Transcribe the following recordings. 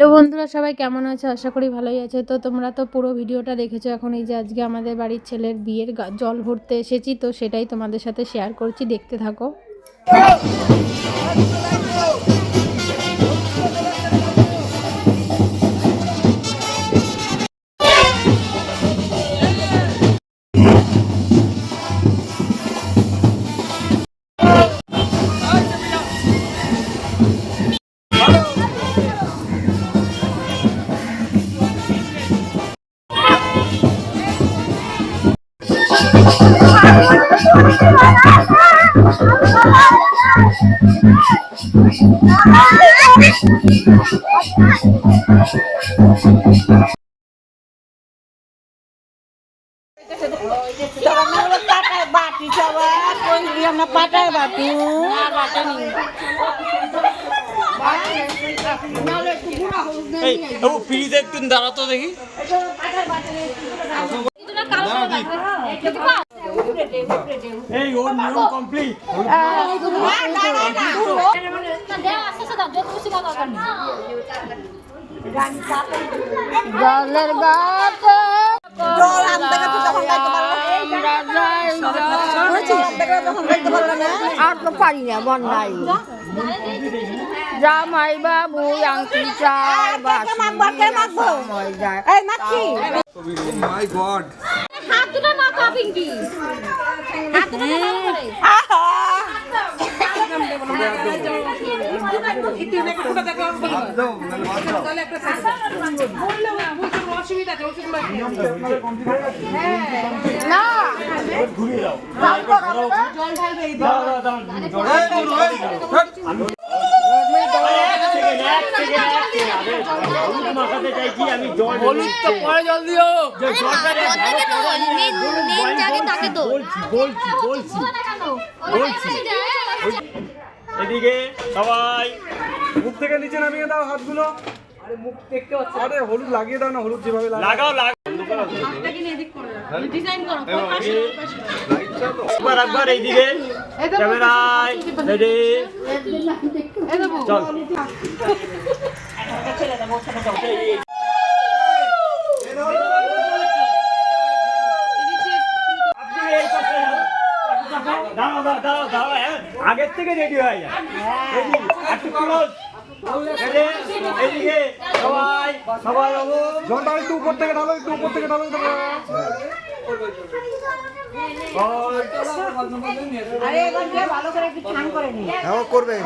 Hello বন্ধুরা, সবাই কেমন আছে? আশা করি ভালোই আছে। তো তোমরা তো পুরো ভিডিওটা দেখেছ, এখন এই যে আজকে আমাদের বাড়ির ছেলের বিয়ের জল ভরতে এসেছি, তো সেটাই তোমাদের সাথে শেয়ার করছি, দেখতে থাকো। এই ও প্লিজ একটু দাঁড়াতো দেখি এই ওর নিয়ম কমপ্লিট জলের গাছে না। আর তো পারি না বন্যায় জামাই বাবু আংটি কে এই মাখি। মাই গড পিঙ্কি অসুবিধা মাখাতে চাইছি আমি জল হলুদ তো পরে জল দিও। বলছি বলছি বলছি। বলছি। এদিকে সবাই। মুখ থেকে নিচে নামিয়ে দাও হাতগুলো। আরে মুখ দেখতে পাচ্ছি আরে হলুদ লাগিয়ে দাও না হলুদ যেভাবে লাগে। লাগাও লাগাও। একবার একবার এইদিকে। ক্যামেরায় রেডি চল হ্যাঁ, আগের থেকে রেডি হয়ে যায় সবাই সবাই বাবু জলটা একটু উপর থেকে ঢালো একটু উপর থেকে ঢালো হ্যাঁ করবে।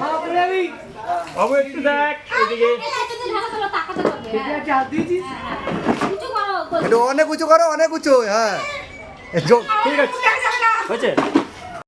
বাবু একটু দেখ এদিকে। একটু অনেক উঁচু করো অনেক উঁচু হ্যাঁ। ঠিক আছে। হয়েছে?